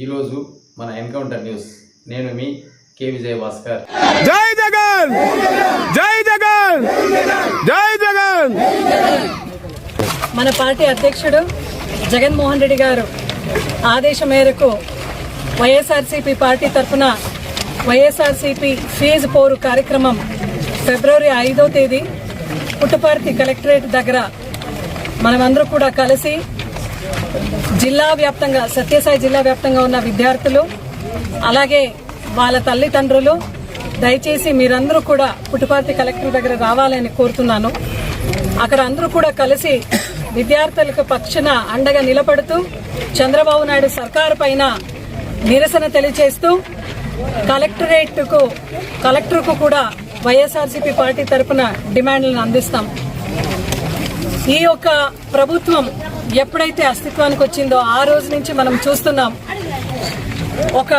ఈరోజు మన encounter news. నేను మీ కే. విజయ భాస్కర్ జై జగన్! జై జగన్! జై జగన్! మన పార్టీ అధ్యక్షుడు జగన్మోహన్ రెడ్డి గారు ఆదేశం మేరకు వైఎస్ఆర్సీపీ పార్టీ తరఫున వైఎస్ఆర్సీపీ ఫీజు పోరు కార్యక్రమం ఫిబ్రవరి ఐదో తేదీ పుట్టపర్తి కలెక్టరేట్ దగ్గర మనమందరూ కూడా కలిసి జిల్లా వ్యాప్తంగా సత్యసాయి జిల్లా వ్యాప్తంగా ఉన్న విద్యార్థులు అలాగే వాళ్ళ తల్లిదండ్రులు దయచేసి మీరందరూ కూడా పుట్టుపర్తి కలెక్టర్ దగ్గర రావాలని కోరుతున్నాను. అక్కడ అందరూ కూడా కలిసి విద్యార్థులకు పక్షన అండగా నిలబడుతూ చంద్రబాబు నాయుడు సర్కారు పైన నిరసన తెలియజేస్తూ కలెక్టరేట్కు కలెక్టర్కు కూడా వైఎస్ఆర్సీపీ పార్టీ తరపున డిమాండ్లను అందిస్తాం. ఈ యొక్క ప్రభుత్వం ఎప్పుడైతే అస్తిత్వానికి వచ్చిందో ఆ రోజు నుంచి మనం చూస్తున్నాం. ఒక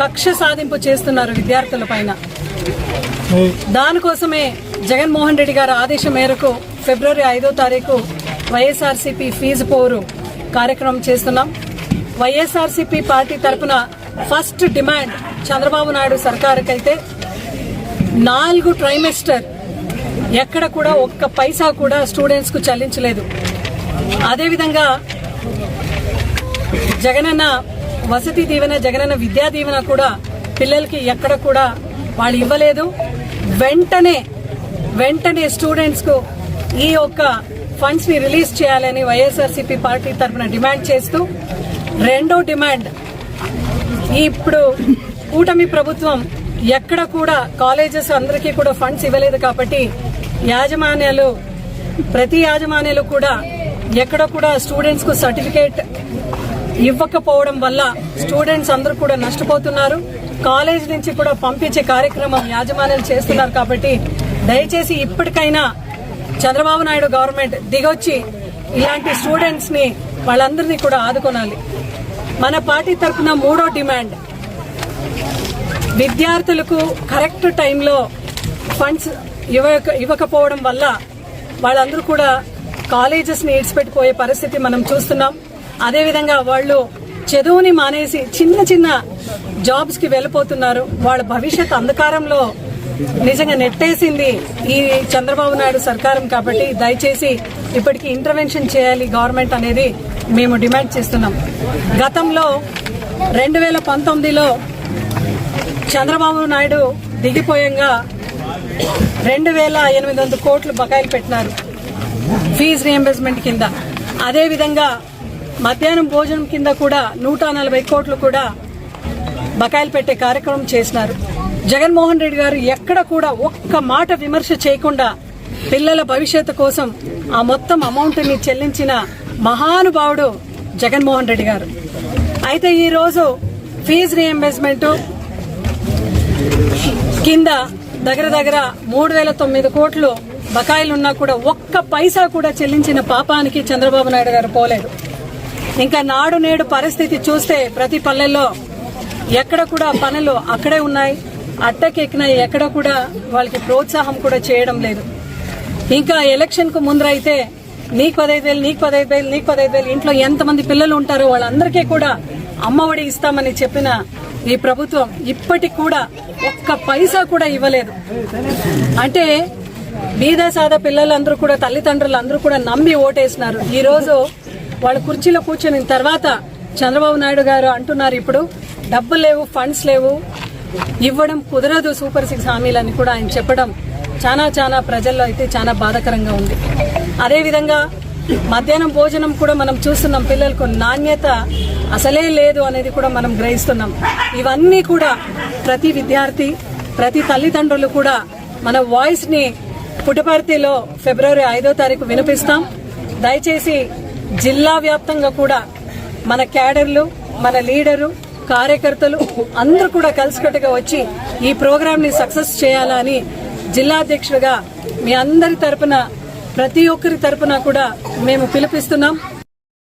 కక్ష సాధింపు చేస్తున్నారు విద్యార్థుల పైన. దానికోసమే జగన్మోహన్ రెడ్డి గారి ఆదేశం మేరకు ఫిబ్రవరి ఐదో తారీఖు వైఎస్ఆర్సీపీ ఫీజు పోరు కార్యక్రమం చేస్తున్నాం. వైఎస్ఆర్సీపీ పార్టీ తరఫున ఫస్ట్ డిమాండ్ చంద్రబాబు నాయుడు సర్కారుకైతే నాలుగు ట్రైమెస్టర్ ఎక్కడ కూడా ఒక్క పైసా కూడా స్టూడెంట్స్కు చెల్లించలేదు. అదేవిధంగా జగనన్న వసతి దీవెన జగనన్న విద్యా దీవెన కూడా పిల్లలకి ఎక్కడ కూడా వాళ్ళు ఇవ్వలేదు. వెంటనే వెంటనే స్టూడెంట్స్కు ఈ యొక్క ఫండ్స్ని రిలీజ్ చేయాలని వైఎస్ఆర్సీపీ పార్టీ తరఫున డిమాండ్ చేస్తూ రెండో డిమాండ్ ఇప్పుడు కూటమి ప్రభుత్వం ఎక్కడ కూడా కాలేజెస్ అందరికీ కూడా ఫండ్స్ ఇవ్వలేదు కాబట్టి యాజమాన్యాలు ప్రతి యాజమాన్యాలు కూడా ఎక్కడ కూడా స్టూడెంట్స్కు సర్టిఫికేట్ ఇవ్వకపోవడం వల్ల స్టూడెంట్స్ అందరూ కూడా నష్టపోతున్నారు. కాలేజ్ నుంచి కూడా పంపించే కార్యక్రమం యాజమాన్యాలు చేస్తున్నారు కాబట్టి దయచేసి ఇప్పటికైనా చంద్రబాబు నాయుడు గవర్నమెంట్ దిగొచ్చి ఇలాంటి స్టూడెంట్స్ని వాళ్ళందరినీ కూడా ఆదుకోనాలి. మన పార్టీ తరఫున మూడో డిమాండ్. విద్యార్థులకు కరెక్ట్ టైంలో ఫండ్స్ ఇవ్వక ఇవ్వకపోవడం వల్ల వాళ్ళందరూ కూడా కాలేజెస్ని పరిస్థితి మనం చూస్తున్నాం. అదేవిధంగా వాళ్ళు చదువుని మానేసి చిన్న చిన్న జాబ్స్కి వెళ్ళిపోతున్నారు. వాళ్ళ భవిష్యత్ అంధకారంలో నిజంగా నెట్టేసింది ఈ చంద్రబాబు నాయుడు సర్కారం కాబట్టి దయచేసి ఇప్పటికీ ఇంటర్వెన్షన్ చేయాలి. గవర్నమెంట్ అనేది మేము డిమాండ్ చేస్తున్నాం. గతంలో రెండు వేల పంతొమ్మిదిలో చంద్రబాబు నాయుడు దిగిపోయంగా రెండు వేల ఎనిమిది వందల కోట్లు బకాయిలు పెట్టినారు. ఫీజు రియంబర్స్మెంట్ కింద. అదేవిధంగా మధ్యాహ్నం భోజనం కింద కూడా నూట నలభై కోట్లు కూడా బకాయిలు పెట్టే కార్యక్రమం చేసినారు. జగన్మోహన్ రెడ్డి గారు ఎక్కడ కూడా ఒక్క మాట విమర్శ చేయకుండా పిల్లల భవిష్యత్తు కోసం ఆ మొత్తం అమౌంట్ని చెల్లించిన మహానుభావుడు జగన్మోహన్ రెడ్డి గారు. అయితే ఈరోజు ఫీజు రియంబర్స్మెంట్ కింద దగ్గర దగ్గర మూడు వేల తొమ్మిది కోట్లు బకాయిలున్నా కూడా ఒక్క పైసా కూడా చెల్లించిన పాపానికి చంద్రబాబు నాయుడు గారు పోలేదు. ఇంకా నాడు నేడు పరిస్థితి చూస్తే ప్రతి పల్లెల్లో ఎక్కడ కూడా పనులు అక్కడే ఉన్నాయి. అట్టకెక్కినాయి ఎక్కడ కూడా వాళ్ళకి ప్రోత్సాహం కూడా చేయడం లేదు. ఇంకా ఎలక్షన్కు ముందర ముందరైతే నీకు పదహైదు వేలు నీకు పదహైదు వేలు నీకు పదహైదు వేలు ఇంట్లో ఎంతమంది పిల్లలు ఉంటారో వాళ్ళందరికీ కూడా అమ్మఒడి ఇస్తామని చెప్పిన ఈ ప్రభుత్వం ఇప్పటికి కూడా ఒక్క పైసా కూడా ఇవ్వలేదు. అంటే బీద సాద పిల్లలందరూ కూడా తల్లిదండ్రులు అందరూ కూడా నమ్మి ఓటేసినారు. ఈ రోజు వాళ్ళ కుర్చీలో కూర్చొని తర్వాత చంద్రబాబు నాయుడు గారు అంటున్నారు ఇప్పుడు డబ్బులు లేవు ఫండ్స్ లేవు ఇవ్వడం కుదరదు సూపర్ సిక్స్ హామీలని కూడా ఆయన చెప్పడం చాలా చాలా ప్రజల్లో అయితే చాలా బాధాకరంగా ఉంది. అదేవిధంగా మధ్యాహ్నం భోజనం కూడా మనం చూస్తున్నాం పిల్లలకు నాణ్యత అసలే లేదు అనేది కూడా మనం గ్రహిస్తున్నాం. ఇవన్నీ కూడా ప్రతి విద్యార్థి ప్రతి తల్లిదండ్రులు కూడా మన వాయిస్ని పుట్టపర్తిలో ఫిబ్రవరి ఐదో తారీఖు వినిపిస్తాం. దయచేసి జిల్లా వ్యాప్తంగా కూడా మన క్యాడర్లు మన లీడరు కార్యకర్తలు అందరూ కూడా కలిసికట్టుగా వచ్చి ఈ ప్రోగ్రాంని సక్సెస్ చేయాలని జిల్లా అధ్యక్షుడిగా మీ అందరి తరపున ప్రతి ఒక్కరి తరపున కూడా మేము పిలిపిస్తున్నాం.